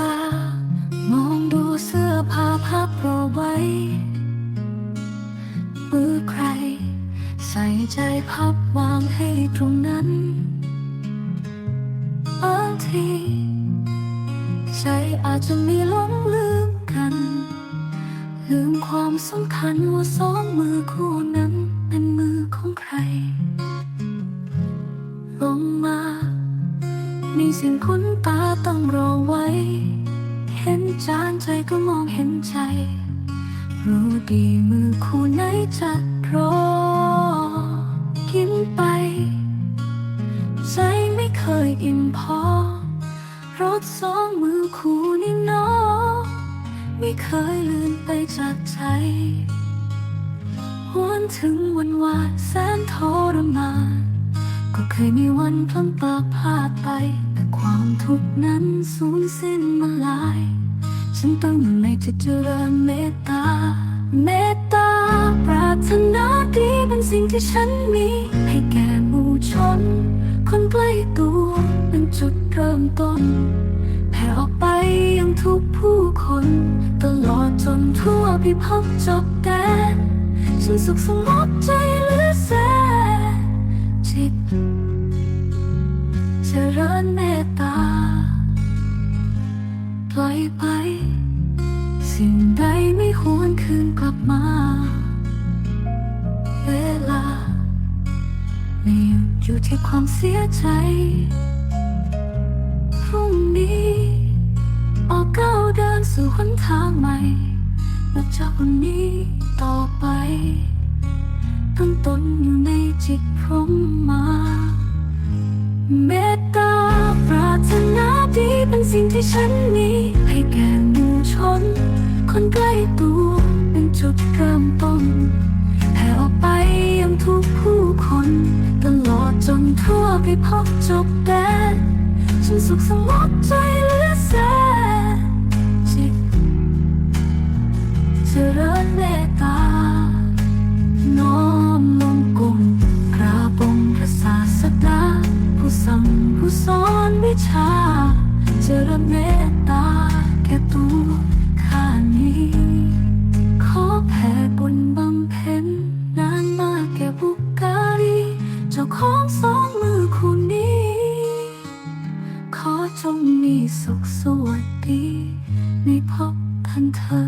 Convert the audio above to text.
ตา มองดูเสื้อผ้าพับรอไว้มือใคร ใส่ใจพับวางให้ตรงนั้นบางทีใจอาจจะมีหลงลืมกัน ลืมความสำคัญว่าสองมือคู่นั้นเป็นมือของใครลง มามีสิ่งคุ้นตาต้องรอไว้ เห็นจานใจก็มองเห็นใจ รู้ดีมือคู่ไหนจะรอกินไป ใจไม่เคยอิ่มพอ รถสองมือคู่นี่เนอไม่เคยลืมไปจากใจหวนถึงวันวานแสนทรมาน ก็เคยมีวันพลันปากพลาดไป แต่ความทุกข์นั้นสูญสิ้นมาลาย ฉันต้องอยู่ในจิตเจริญเมตตา เมตตาปรารถนาดีเป็นสิ่งที่ฉันมี ให้แก่หมู่ชน คนใกล้ตัวเป็นจุดเริ่มต้นแผ่ออกไปยังทุกผู้คน ตลอดจนทั่วพิภพจบแดนฉันสุขสงบใจหลือแส จิตเจริญเมตตาปล่อยไป สิ่งใดไม่หวนคืนกลับมา เวลาไม่หยุดอยู่ที่ความเสียใจพรุ่งนี้ออกก้าวเดินสู่หนทางใหม่นับจากวันนี้ต่อไป ในจิตพรหมมา เมตตาปรารถนาดีเป็นสิ่งที่ฉันมีให้แก่หมู่ชน คนใกล้ตัวเป็นจุดเริ่มต้นแผ่ออกไปยังทุกผู้คน ตลอดจนทั่วไปพบจบแดนฉันสุขสงบใจเหลือแสน ชาเจริญเมตตาแก่ตัวข้านี้ ขอแผ่บุญบำเพ็ญนานมาแก่บุการีเจ้าของสองมือคู่นี้ ขอจงมีสุขสวัสดีในพบพันเธอ